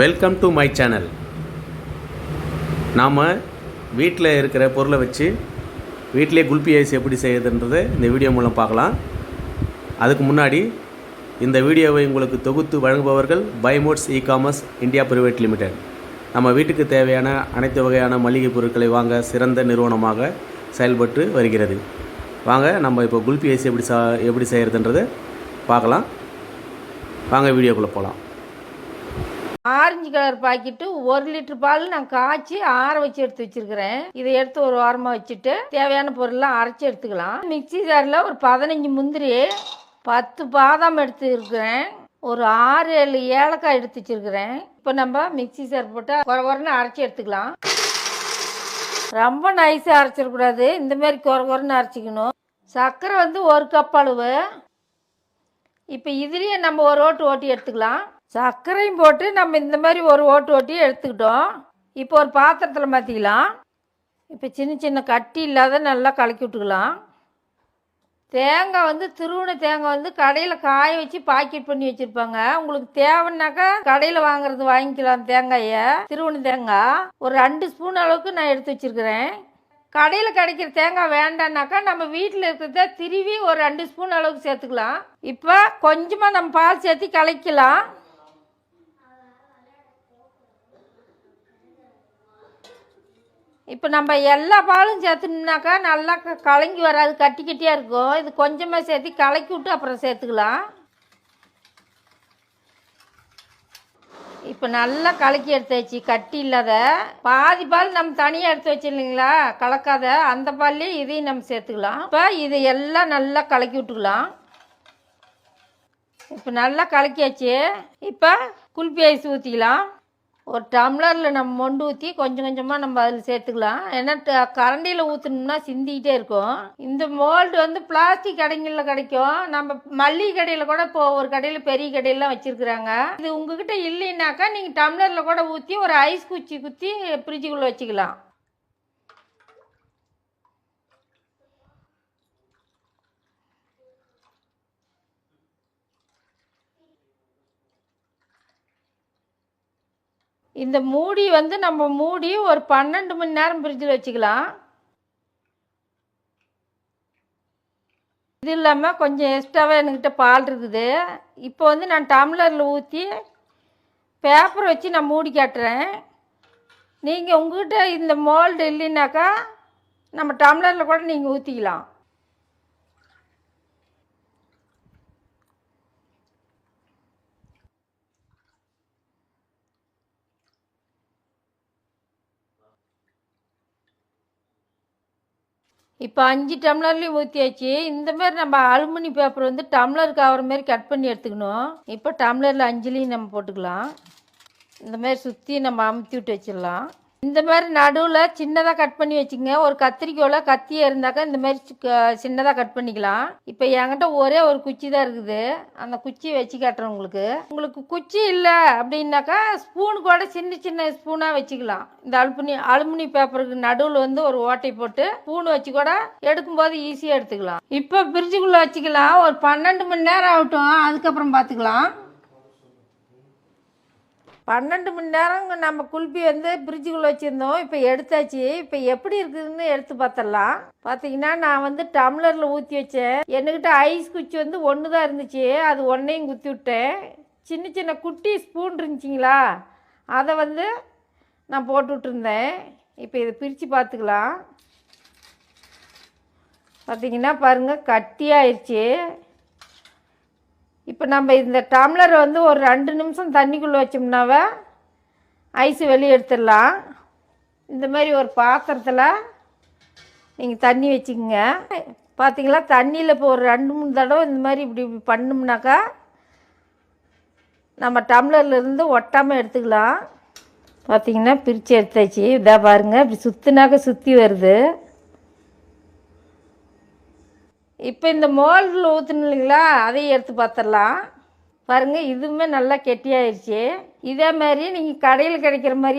Welcome to my channel நாம் வீட்டில் இருக்கிற பொருளை வச்சு வீட்டிலே குல்பி ஐஸ் எப்படி செய்யுதுன்றதை இந்த வீடியோ மூலம் பார்க்கலாம். அதுக்கு முன்னாடி இந்த வீடியோவை உங்களுக்கு தொகுத்து வழங்குபவர்கள் பைமோட்ஸ் e commerce India private limited நம்ம வீட்டுக்கு தேவையான அனைத்து வகையான மளிகை பொருட்களை வாங்க சிறந்த நிறுவனமாக செயல்பட்டு வருகிறது. வாங்க நம்ம இப்போ குல்பி ஐஸ் எப்படி சா எப்படி செய்கிறதுன்றதை பார்க்கலாம். வாங்க வீடியோக்குள்ளே போகலாம் ஆரஞ்சு கலர் பாக்கெட்டு ஒரு லிட்டர் பால் நான் காய்ச்சி ஆற வச்சு எடுத்து வச்சிருக்கிறேன். இதை எடுத்து ஒரு வாரமாக வச்சுட்டு தேவையான பொருள்லாம் அரைச்சி எடுத்துக்கலாம். மிக்ஸி ஜாரில் ஒரு பதினஞ்சு முந்திரி பத்து பாதாம் எடுத்து இருக்கிறேன் ஒரு ஆறு ஏழு ஏலக்காய் எடுத்து வச்சிருக்கிறேன். இப்போ நம்ம மிக்ஸி ஜார் போட்டு குறை குறைன்னு அரைச்சி எடுத்துக்கலாம். ரொம்ப நைஸாக அரைச்சிடக்கூடாது இந்த மாதிரி குறை குறைன்னு அரைச்சிக்கணும். சர்க்கரை வந்து ஒரு கப் அளவு. இப்போ இதுலேயே நம்ம ஒரு ஓட்டு ஓட்டி எடுத்துக்கலாம். சர்க்கரையும் போட்டு நம்ம இந்த மாதிரி ஒரு ஓட்டு ஓட்டி எடுத்துக்கிட்டோம். இப்போ ஒரு பாத்திரத்தில் மாற்றிக்கலாம் இப்போ சின்ன சின்ன கட்டி இல்லாத நல்லா கலக்கி விட்டுக்கலாம். தேங்காய் வந்து திருவுண தேங்காய் வந்து கடையில் காய வச்சு பாக்கெட் பண்ணி வச்சுருப்பாங்க. உங்களுக்கு தேவைன்னாக்கா கடையில் வாங்குறது வாங்கிக்கலாம் தேங்காயை. திருவுண தேங்காய் ஒரு ரெண்டு ஸ்பூன் அளவுக்கு நான் எடுத்து வச்சுருக்கிறேன். கடையில் கிடைக்கிற தேங்காய் வேண்டாம்னாக்கா நம்ம வீட்டில் இருக்கிறத திருவி ஒரு ரெண்டு ஸ்பூன் அளவுக்கு சேர்த்துக்கலாம். இப்போ கொஞ்சமாக நம்ம பால் சேர்த்து கலக்கலாம். இப்போ நம்ம எல்லா பாலும் சேர்த்துனோம்னாக்கா நல்லா க- கலங்கி வராது கட்டி கட்டியாக இருக்கும். இது கொஞ்சமாக சேர்த்து கலக்கி விட்டு அப்புறம் சேர்த்துக்கலாம். இப்போ நல்லா கலக்கி எடுத்து வச்சு கட்டி இல்லாத பாதி பால் நம்ம தனியாக எடுத்து வச்சிருந்தீங்களா இல்லைங்களா? கலக்காத அந்த பால்லையும் இதையும் நம்ம சேர்த்துக்கலாம். இப்போ இதை எல்லாம் நல்லா கலக்கி விட்டுக்கலாம். இப்போ நல்லா கலக்கியாச்சு இப்போ குல்பி ஐஸ் ஊற்றிக்கலாம் ஒரு டம்ளரில் நம்ம மொண்டு ஊற்றி கொஞ்சம் கொஞ்சமாக நம்ம அதில் சேர்த்துக்கலாம். ஏன்னா கரண்டியில் ஊற்றணும்னா சிந்திக்கிட்டே இருக்கும். இந்த மோல்டு வந்து பிளாஸ்டிக் கடைங்களில் கிடைக்கும். நம்ம மல்லிகை கடையில் கூட இப்போ ஒரு கடையில் பெரிய கடையிலாம் வச்சுருக்குறாங்க. இது உங்ககிட்ட இல்லைன்னாக்கா நீங்கள் டம்ளரில் கூட ஊற்றி ஒரு ஐஸ் குச்சி குத்தி ஃப்ரிட்ஜுக்குள்ளே வச்சுக்கலாம். இந்த மூடி வந்து நம்ம மூடி ஒரு பன்னெண்டு மணி நேரம் ஃப்ரிட்ஜில் வச்சுக்கலாம். இது இல்லாமல் கொஞ்சம் எக்ஸ்ட்ராவாக என்கிட்ட பால் இருக்குது. இப்போ வந்து நான் டம்ளரில் ஊற்றி பேப்பர் வச்சு நான் மூடி காட்டுறேன். நீங்கள் உங்கள்கிட்ட இந்த மோல்டு இல்லைனாக்கா நம்ம டம்ளரில் கூட நீங்கள் ஊற்றிக்கலாம் இப்போ அஞ்சு டம்ளர்லேயும் ஊற்றியாச்சு இந்த மாதிரி நம்ம அலுமினி பேப்பர் வந்து டம்ளர் கவர் மாதிரி கட் பண்ணி எடுத்துக்கணும். இப்போ டம்ளரில் அஞ்சுலேயும் நம்ம போட்டுக்கலாம். இந்த மாதிரி சுற்றி நம்ம அமுத்தி விட்டு வச்சிடலாம். இந்த மாதிரி நடுவில் சின்னதாக கட் பண்ணி வச்சுங்க. ஒரு கத்திரிக்கோல கத்தியே இருந்தாக்கா இந்த மாதிரி சின்னதாக கட் பண்ணிக்கலாம். இப்போ என்கிட்ட ஒரே ஒரு குச்சி தான் இருக்குது. அந்த குச்சியை வச்சு காட்டுறேன் உங்களுக்கு. உங்களுக்கு குச்சி இல்லை அப்படின்னாக்கா ஸ்பூன் கூட சின்ன சின்ன ஸ்பூனாக வச்சுக்கலாம். இந்த அலுமினி அலுமினி பேப்பருக்கு நடுவில் வந்து ஒரு ஓட்டை போட்டு ஸ்பூன் வச்சு கூட எடுக்கும்போது ஈஸியாக எடுத்துக்கலாம். இப்போ ஃப்ரிட்ஜுக்குள்ளே வச்சுக்கலாம். ஒரு பன்னெண்டு மணி நேரம் ஆகட்டும். அதுக்கப்புறம் பார்த்துக்கலாம். பன்னெண்டு மணி நேரம் நம்ம குல்பி வந்து ஃப்ரிட்ஜுக்குள்ளே வச்சுருந்தோம். இப்போ எடுத்தாச்சு. இப்போ எப்படி இருக்குதுன்னு எடுத்து பார்த்துடலாம் பார்த்தீங்கன்னா நான் வந்து டம்ளரில் ஊற்றி வச்சேன். என்கிட்ட ஐஸ் குச்சி வந்து ஒன்று தான் இருந்துச்சு. அது ஒன்றையும் குத்தி விட்டேன். சின்ன சின்ன குட்டி ஸ்பூன் இருந்துச்சிங்களா? அதை வந்து நான் போட்டு விட்டுருந்தேன். இப்போ இதை பிரித்து பார்த்துக்கலாம் பார்த்தீங்கன்னா பாருங்கள் கட்டியாயிருச்சு இப்போ நம்ம இந்த டம்ளர் வந்து ஒரு ரெண்டு நிமிஷம் தண்ணிக்குள்ளே வச்சோம்னாவே ஐஸ் வெளியே எடுத்துடலாம். இந்த மாதிரி ஒரு பாத்திரத்தில் நீங்கள் தண்ணி வச்சுக்கோங்க. பார்த்தீங்களா தண்ணியில் இப்போ ஒரு ரெண்டு மூணு தடவை இந்த மாதிரி இப்படி இப்படி பண்ணோம்னாக்கா நம்ம டம்ளர்லேருந்து ஒட்டாமல் எடுத்துக்கலாம். பார்த்தீங்கன்னா பிரித்து எடுத்தாச்சு. இதாக பாருங்கள் இப்படி சுற்றுனாக்க சுற்றி வருது. இப்போ இந்த மோல்டில் ஊற்றணும் இல்லைங்களா? அதையும் எடுத்து பார்த்துடலாம் பாருங்கள் இதுவுமே நல்லா கெட்டியாயிருச்சு. இதே மாதிரி நீங்கள் கடையில் கிடைக்கிற மாதிரியே